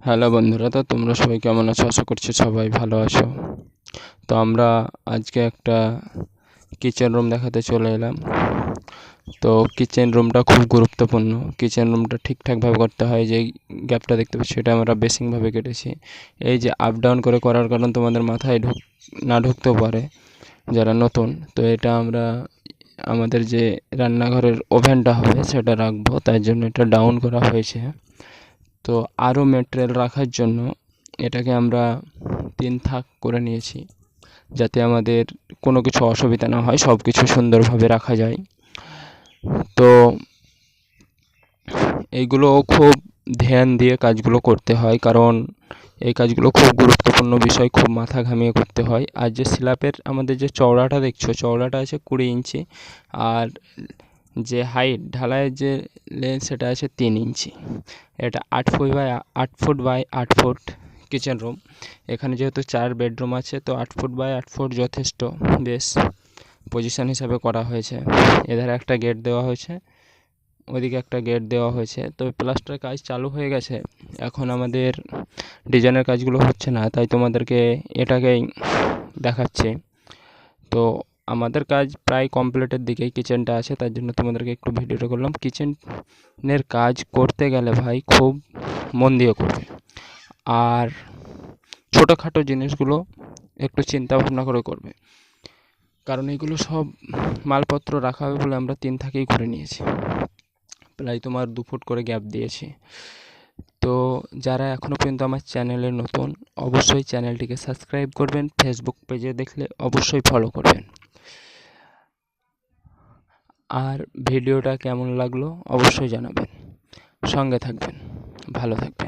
Hello বন্ধুরা, তো তোমরা সবাই কেমন আছো? আশা করছি সবাই ভালো আছো। তো আমরা আজকে একটা কিচেন রুম দেখাতে চলে এলাম। তো কিচেন রুমটা খুব গুরুত্বপূর্ণ। কিচেন রুমটা ঠিকঠাকভাবে করতে হয়, যে গ্যাপটা দেখতে পাচ্ছি, সেটা আমরা বেসিংভাবে কেটেছি। এই যে আপ ডাউন করে করার কারণ তোমাদের মাথায় ঢুক, না ঢুকতেও পারে যারা নতুন। তো এটা আমরা আমাদের যে রান্নাঘরের ওভেনটা হবে, সেটা রাখব। তাই জন্য এটা ডাউন করা হয়েছে। তো আরও মেটেরিয়াল রাখার জন্য এটাকে আমরা তিন থাক করে নিয়েছি, যাতে আমাদের কোনো কিছু অসুবিধা না হয়, সব কিছু সুন্দরভাবে রাখা যায়। তো এইগুলো খুব ধ্যান দিয়ে কাজগুলো করতে হয়, কারণ এই কাজগুলো খুব গুরুত্বপূর্ণ বিষয়, খুব মাথা ঘামিয়ে করতে হয়। আর যে স্ল্যাবের আমাদের যে চওড়াটা দেখছ, চওড়াটা আছে কুড়ি ইঞ্চি, আর যে হাইট ঢালাইয়ের যে লেন্থ সেটা আছে তিন ইঞ্চি। এটা আট ফুট বাই আট ফুট বাই আট ফুট কিচেন রুম এখানে যেহেতু চার বেডরুম আছে, তো আট ফুট বাই আট ফুট যথেষ্ট বেশ পজিশন হিসাবে করা হয়েছে। এধারে একটা গেট দেওয়া হয়েছে, ওইদিকে একটা গেট দেওয়া হয়েছে। তো প্লাস্টারের কাজ চালু হয়ে গেছে। এখন আমাদের ডিজাইনের কাজগুলো হচ্ছে না, তাই তোমাদেরকে এটাকেই দেখাচ্ছি। তো আমাদের কাজ প্রায় কমপ্লিটের দিকেই কিচেনটা আছে, তার জন্য তোমাদেরকে একটু ভিডিওটা করলাম। কিচেনের কাজ করতে গেলে ভাই খুব মন দিয়ে করবে। আর ছোটোখাটো জিনিসগুলো একটু চিন্তা ভাবনা করে করবে। কারণ এগুলো সব মালপত্র রাখা হবে বলে আমরা তিন থাকেই করে নিয়েছি। প্রায় তোমার দু ফুট করে গ্যাপ দিয়েছি। তো যারা এখনও পর্যন্ত আমার চ্যানেলে নতুন, অবশ্যই চ্যানেলটিকে সাবস্ক্রাইব করবেন, ফেসবুক পেজে দেখলে অবশ্যই ফলো করবেন। আর ভিডিওটা কেমন লাগল অবশ্যই জানাবেন। সঙ্গে থাকবেন। ভালো থাকবেন।